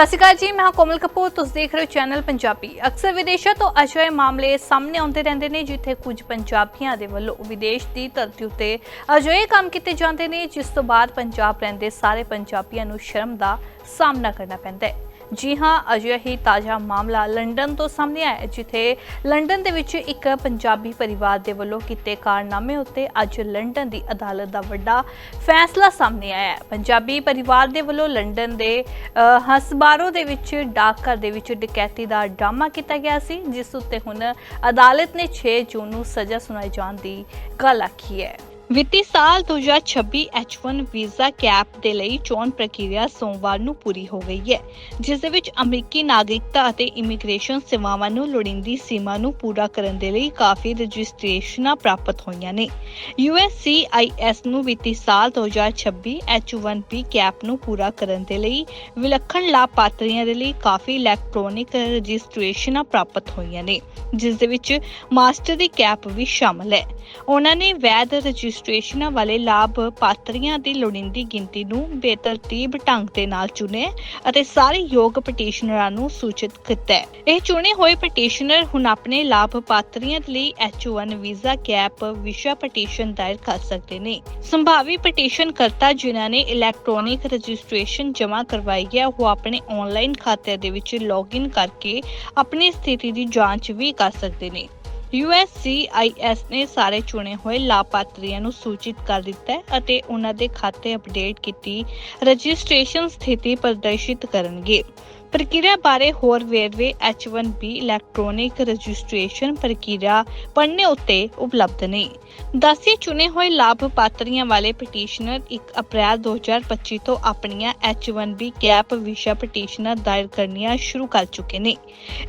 ਸਤਿ ਸ਼੍ਰੀ ਅਕਾਲ ਜੀ, ਮੈਂ ਕੋਮਲ ਕਪੂਰ, ਤੁਸੀਂ ਦੇਖ ਰਹੇ ਹੋ ਚੈਨਲ ਪੰਜਾਬੀ। ਅਕਸਰ ਵਿਦੇਸ਼ਾਂ ਤੋਂ ਅਜਿਹੇ ਮਾਮਲੇ ਸਾਹਮਣੇ ਆਉਂਦੇ ਰਹਿੰਦੇ ਨੇ, ਜਿੱਥੇ ਕੁਝ ਪੰਜਾਬੀਆਂ ਦੇ ਵੱਲੋਂ ਵਿਦੇਸ਼ ਦੀ ਧਰਤੀ ਉੱਤੇ ਅਜਿਹੇ ਕੰਮ ਕੀਤੇ ਜਾਂਦੇ ਨੇ, ਜਿਸ ਤੋਂ ਬਾਅਦ ਪੰਜਾਬ ਰਹਿੰਦੇ ਸਾਰੇ ਪੰਜਾਬੀਆਂ ਨੂੰ ਸ਼ਰਮ ਦਾ ਸਾਹਮਣਾ ਕਰਨਾ ਪੈਂਦਾ ਹੈ। ਜੀ ਹਾਂ, ਅਜਿਹਾ ਹੀ ਤਾਜ਼ਾ ਮਾਮਲਾ ਲੰਡਨ ਤੋਂ ਸਾਹਮਣੇ ਆਇਆ ਜਿੱਥੇ ਲੰਡਨ ਦੇ ਵਿੱਚ ਇੱਕ ਪੰਜਾਬੀ ਪਰਿਵਾਰ ਦੇ ਵੱਲੋਂ ਕੀਤੇ ਕਾਰਨਾਮੇ ਉੱਤੇ ਅੱਜ ਲੰਡਨ ਦੀ ਅਦਾਲਤ ਦਾ ਵੱਡਾ ਫੈਸਲਾ ਸਾਹਮਣੇ ਆਇਆ ਹੈ। ਪੰਜਾਬੀ ਪਰਿਵਾਰ ਦੇ ਵੱਲੋਂ ਲੰਡਨ ਦੇ ਹਸਬਾਰੋ ਦੇ ਵਿੱਚ ਡਾਕਘਰ ਦੇ ਵਿੱਚ ਡਕੈਤੀ ਦਾ ਡਰਾਮਾ ਕੀਤਾ ਗਿਆ ਸੀ, ਜਿਸ ਉੱਤੇ ਹੁਣ ਅਦਾਲਤ ਨੇ 6 ਜੂਨ ਨੂੰ ਸਜ਼ਾ ਸੁਣਾਏ ਜਾਣ ਦੀ ਗੱਲ ਆਖੀ ਹੈ। ਵਿੱਤੀ ਸਾਲ 2026 H1 ਵੀਜ਼ਾ ਕੈਪ ਦੇ ਲਈ ਚੋਣ ਪ੍ਰਕਿਰਿਆ ਸੋਮਵਾਰ ਨੂੰ ਪੂਰੀ ਹੋ ਗਈ ਹੈ, ਜਿਸ ਦੇ ਵਿੱਚ ਅਮਰੀਕੀ ਨਾਗਰਿਕਤਾ ਅਤੇ ਇਮੀਗ੍ਰੇਸ਼ਨ ਸੇਵਾਵਾਂ ਨੂੰ ਲੋੜੀਂਦੀ ਸੀਮਾ ਨੂੰ ਪੂਰਾ ਕਰਨ ਦੇ ਲਈ ਕਾਫੀ ਰਜਿਸਟ੍ਰੇਸ਼ਨਾਂ ਪ੍ਰਾਪਤ ਹੋਈਆਂ ਨੇ। USCIS ਨੂੰ ਵਿੱਤੀ ਸਾਲ 2026 H1B ਕੈਪ ਨੂੰ ਪੂਰਾ ਕਰਨ ਦੇ ਲਈ ਵਿਲੱਖਣ ਲਾਭਪਾਤਰੀਆਂ ਦੇ ਲਈ ਕਾਫੀ ਇਲੈਕਟ੍ਰੋਨਿਕ ਰਜਿਸਟ੍ਰੇਸ਼ਨਾਂ ਪ੍ਰਾਪਤ ਹੋਈਆਂ ਨੇ, ਜਿਸ ਦੇ ਵਿੱਚ ਮਾਸਟਰ ਦੀ ਕੈਪ ਵੀ ਸ਼ਾਮਲ ਹੈ। ਉਹਨਾਂ ਨੇ ਵੈਦ ਰਜਿਸਟ੍ਰੇਸ਼ਨਾਂ ਵਾਲੇ ਲਾਭਪਾਤਰੀਆਂ ਦੀ ਲੋੜੀਂਦੀ ਗਿਣਤੀ ਨੂੰ ਬੇਤਰਤੀਬ ਢੰਗ ਦੇ ਨਾਲ ਚੁਣਿਆ ਅਤੇ ਸਾਰੇ ਯੋਗ ਪਟੀਸ਼ਨਰਾਂ ਨੂੰ ਸੂਚਿਤ ਕੀਤਾ ਹੈ। ਇਹ ਚੁਣੇ ਹੋਏ ਪਟੀਸ਼ਨਰ ਹੁਣ ਆਪਣੇ ਲਾਭਪਾਤਰੀਆਂ ਦੇ ਲਈ H1 ਵੀਜ਼ਾ ਕੈਪ ਵਿਸ਼ਾ ਪਟੀਸ਼ਨ ਦਾਇਰ ਕਰ ਸਕਦੇ ਨੇ। ਸੰਭਾਵੀ ਪਟੀਸ਼ਨ ਕਰਤਾ ਜਿਨ੍ਹਾਂ ਨੇ ਇਲੈਕਟ੍ਰੋਨਿਕ ਰਜਿਸਟ੍ਰੇਸ਼ਨ ਜਮ੍ਹਾਂ ਕਰਵਾਈ ਹੈ, ਉਹ ਆਪਣੇ ਆਨਲਾਈਨ ਖਾਤੇ ਦੇ ਵਿੱਚ ਲੌਗਇਨ ਕਰਕੇ ਆਪਣੀ ਸਥਿਤੀ ਦੀ ਜਾਂਚ ਵੀ ਕਰ ਸਕਦੇ ਨੇ। USCIS ਨੇ ਸਾਰੇ ਚੁਣੇ ਹੋਏ ਲਾਭਪਾਤਰੀਆਂ ਨੂੰ ਸੂਚਿਤ ਕਰ ਦਿੱਤਾ ਹੈ ਅਤੇ ਉਹਨਾਂ ਦੇ ਖਾਤੇ ਅਪਡੇਟ ਕੀਤੀ ਰਜਿਸਟ੍ਰੇਸ਼ਨ ਸਥਿਤੀ ਪ੍ਰਦਰਸ਼ਿਤ ਕਰਨਗੇ। ਪ੍ਰਕਿਰਿਆ ਬਾਰੇ ਹੋਰ ਵੇਰਵੇ H1B ਇਲੈਕਟ੍ਰੋਨਿਕ ਰਜਿਸਟ੍ਰੇਸ਼ਨ ਪ੍ਰਕਿਰਿਆ ਪੜ੍ਹਨੇ ਉੱਤੇ ਉਪਲਬਧ ਨੇ। ਦਸੇ ਚੁਣੇ ਹੋਏ ਲਾਭਪਾਤਰੀਆਂ ਵਾਲੇ ਪਟੀਸ਼ਨਰ 1 ਅਪ੍ਰੈਲ 2025 ਤੋਂ ਆਪਣੀਆਂ H1B ਕੈਪ ਵਿਸ਼ਾ ਪਟੀਸ਼ਨਾਂ ਦਾਇਰ ਕਰਨੀਆਂ ਸ਼ੁਰੂ ਕਰ ਚੁੱਕੇ ਨੇ।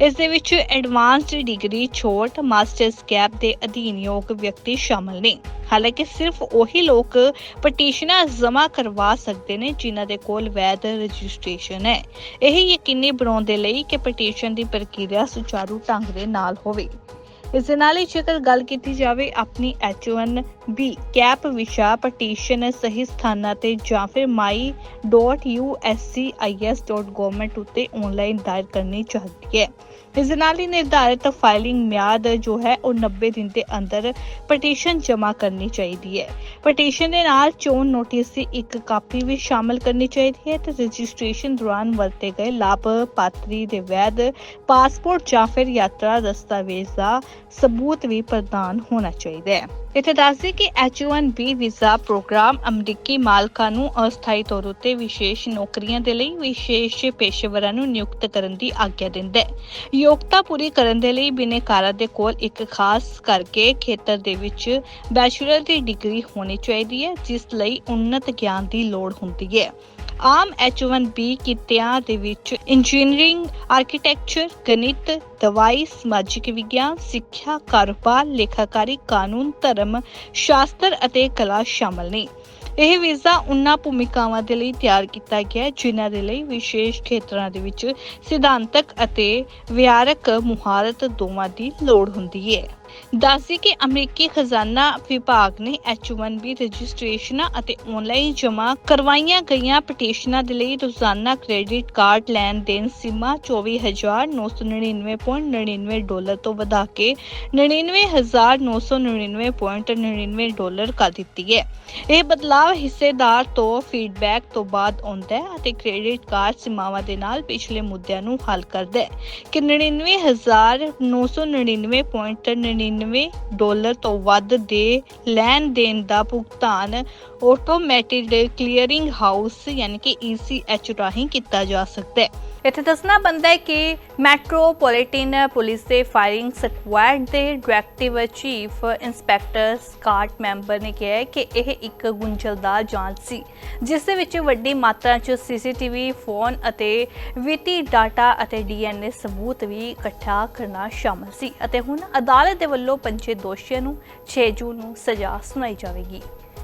ਇਸ ਦੇ ਵਿੱਚ ਐਡਵਾਂਸਡ ਡਿਗਰੀ ਛੋਟ ਮਾਸਟਰਸ ਕੈਪ ਦੇ ਅਧੀਨਯੋਗ ਵਿਅਕਤੀ ਸ਼ਾਮਲ ਨੇ। ਹਾਲਾਂਕਿ ਸਿਰਫ ਉਹੀ ਲੋਕ ਪਟੀਸ਼ਨਾਂ ਜਮ੍ਹਾਂ ਕਰਵਾ ਸਕਦੇ ਨੇ ਜਿਨ੍ਹਾਂ ਦੇ ਕੋਲ ਵੈਧ ਰਜਿਸਟ੍ਰੇਸ਼ਨ ਹੈ। ਇਹ ਯਕੀਨੀ ਬਣਾਉਣ ਦੇ ਲਈ ਕਿ ਪਟੀਸ਼ਨ ਦੀ ਪ੍ਰਕਿਰਿਆ ਸੁਚਾਰੂ ਢੰਗ ਦੇ ਨਾਲ ਹੋਵੇ। ਇਸ ਦੇ ਨਾਲ ਹੀ ਜੇਕਰ ਗੱਲ ਕੀਤੀ ਜਾਵੇ, ਆਪਣੀ H1B ਕੈਪ ਵਿਸ਼ਾ ਪਟੀਸ਼ਨ ਸਹੀ ਸਥਾਨਾਂ ਤੇ ਜਾਂ ਫਿਰ my.uscis.government ਉੱਤੇ ਆਨਲਾਈਨ ਦਾਇਰ ਕਰਨੀ ਚਾਹੀਦੀ ਹੈ। ਇਸ ਦੇ ਨਾਲ ਹੀ ਨਿਰਧਾਰਿਤ ਫਾਈਲਿੰਗ ਮਿਆਦ ਜੋ ਹੈ ਉਹ 90 ਦਿਨ ਦੇ ਅੰਦਰ ਪਟੀਸ਼ਨ ਜਮ੍ਹਾਂ ਕਰਨੀ ਚਾਹੀਦੀ ਹੈ। ਪਟੀਸ਼ਨ ਦੇ ਨਾਲ ਚੋਣ ਨੋਟਿਸ ਦੀ ਇੱਕ ਕਾਪੀ ਵੀ ਸ਼ਾਮਲ ਕਰਨੀ ਚਾਹੀਦੀ ਹੈ ਤੇ ਰਜਿਸਟ੍ਰੇਸ਼ਨ ਦੌਰਾਨ ਵਰਤੇ ਗਏ ਲਾਭਪਾਤਰੀ ਦੇ ਵੈਧ ਪਾਸਪੋਰਟ ਜਾਂ ਫਿਰ ਯਾਤਰਾ ਦਸਤਾਵੇਜ਼ ਦਾ ਸਬੂਤ ਵੀ ਪ੍ਰਦਾਨ ਹੋਣਾ ਚਾਹੀਦਾ ਹੈ। ਇੱਥੇ ਦੱਸਦੇ ਕਿ H1B ਵੀਜ਼ਾ ਪ੍ਰੋਗਰਾਮ ਅਮਰੀਕੀ ਮਾਲਕਾਂ ਨੂੰ ਅਸਥਾਈ ਤੌਰ ਉੱਤੇ ਵਿਸ਼ੇਸ਼ ਨੌਕਰੀਆਂ ਦੇ ਲਈ, ਵਿਸ਼ੇਸ਼ ਪੇਸ਼ੇਵਰਾਂ ਨੂੰ ਨਿਯੁਕਤ ਕਰਨ ਦੀ ਆਗਿਆ ਦਿੰਦਾ ਹੈ। ਯੋਗਤਾ ਪੂਰੀ ਕਰਨ ਦੇ ਲਈ ਬਿਨੇਕਾਰਾਂ ਦੇ ਕੋਲ ਇੱਕ ਖਾਸ ਕਰਕੇ ਖੇਤਰ ਦੇ ਵਿੱਚ ਬੈਚਲਰ ਦੀ ਡਿਗਰੀ ਹੋਣੀ ਚਾਹੀਦੀ ਹੈ, ਜਿਸ ਲਈ ਉન્નਤ ਗਿਆਨ ਦੀ ਲੋੜ ਹੁੰਦੀ ਹੈ। ਆਮ H1B ਕਿੱਤਿਆਂ ਦੇ ਵਿੱਚ ਇੰਜੀਨੀਅਰਿੰਗ ਆਰਕੀਟੈਕਚਰ ਗਣਿਤ, ਦਵਾਈ, ਸਮਾਜਿਕ ਵਿਗਿਆਨ, ਸਿੱਖਿਆ, ਕਾਰੋਬਾਰ, ਲੇਖਾਕਾਰੀ, ਕਾਨੂੰਨ, ਧਰਮ, ਸ਼ਾਸਤਰ ਅਤੇ ਕਲਾ ਸ਼ਾਮਲ ਨੇ। ਇਹ ਵੀਜ਼ਾ ਉਹਨਾਂ ਭੂਮਿਕਾਵਾਂ ਦੇ ਲਈ ਤਿਆਰ ਕੀਤਾ ਗਿਆ ਹੈ ਜਿਨ੍ਹਾਂ ਦੇ ਲਈ ਵਿਸ਼ੇਸ਼ ਖੇਤਰਾਂ ਦੇ ਵਿੱਚ ਸਿਧਾਂਤਕ ਅਤੇ ਵਿਆਰਕ ਮੁਹਾਰਤ ਦੋਵਾਂ ਦੀ ਲੋੜ ਹੁੰਦੀ ਹੈ। ਦੱਸਦੀ ਕਿ ਅਮਰੀਕੀ ਖਜ਼ਾਨਾ ਵਿਭਾਗ ਨੇ H1B ਰਜਿਸਟ੍ਰੇਸ਼ਨਾਂ ਅਤੇ ਆਨਲਾਈਨ ਜਮ੍ਹਾਂ ਕਰਵਾਈਆਂ ਗਈਆਂ ਪਟੀਸ਼ਨਾਂ ਦੇ ਲਈ ਰੋਜ਼ਾਨਾ ਕ੍ਰੈਡਿਟ ਕਾਰਡ ਲੈਣ ਦੇਣ ਸੀਮਾ 24999.99 ਡਾਲਰ ਤੋਂ ਵਧਾ ਕੇ 99999.99 ਡਾਲਰ ਕਰ ਦਿੱਤੀ ਹੈ। ਇਹ ਬਦਲਾਅ ਹਿੱਸੇਦਾਰ ਤੋਂ ਫੀਡਬੈਕ ਤੋਂ ਬਾਅਦ ਆਉਂਦਾ ਹੈ ਅਤੇ ਕ੍ਰੈਡਿਟ ਕਾਰਡ ਸੀਮਾਵਾਂ ਦੇ ਨਾਲ ਪਿਛਲੇ ਮੁੱਦਿਆਂ ਨੂੰ ਹੱਲ ਕਰਦਾ ਹੈ ਕਿ 99999.99 ਡਾਲਰ ਤੋਂ ਵੱਧ ਦੇ ਲੈਣ ਦੇਣ ਦਾ ਭੁਗਤਾਨ ਆਟੋਮੈਟਿਡ ਕਲੀਅਰਿੰਗ ਹਾਊਸ ਯਾਨੀ ਕਿ ECH ਰਾਹੀਂ ਕੀਤਾ ਜਾ ਸਕਦਾ ਹੈ। ਇੱਥੇ ਦੱਸਣਾ ਬੰਦਾ ਹੈ ਕਿ ਮੈਟਰੋਪੋਲੀਟਨ ਪੁਲਿਸ ਦੇ ਫਾਇਰਿੰਗ ਸਕੁਐਡ ਦੇ directive chief inspector Scott member ਨੇ ਕਿਹਾ ਹੈ ਕਿ ਇਹ ਇੱਕ ਗੁੰਝਲਦਾਰ ਜਾਂਚ ਸੀ, ਜਿਸ ਦੇ ਵਿੱਚ ਵੱਡੀ ਮਾਤਰਾ 'ਚ ਸੀਸੀਟੀਵੀ ਫੋਨ ਅਤੇ ਵਿੱਤੀ ਡਾਟਾ ਅਤੇ ਡੀਐਨਏ ਸਬੂਤ ਵੀ ਇਕੱਠਾ ਕਰਨਾ ਸ਼ਾਮਲ ਸੀ ਅਤੇ ਹੁਣ ਅਦਾਲਤ ਦੇ ਵੱਲੋਂ ਪੰਜੇ ਦੋਸ਼ੀਆਂ ਨੂੰ 6 ਜੂਨ ਨੂੰ ਸਜ਼ਾ ਸੁਣਾਈ ਜਾਵੇਗੀ।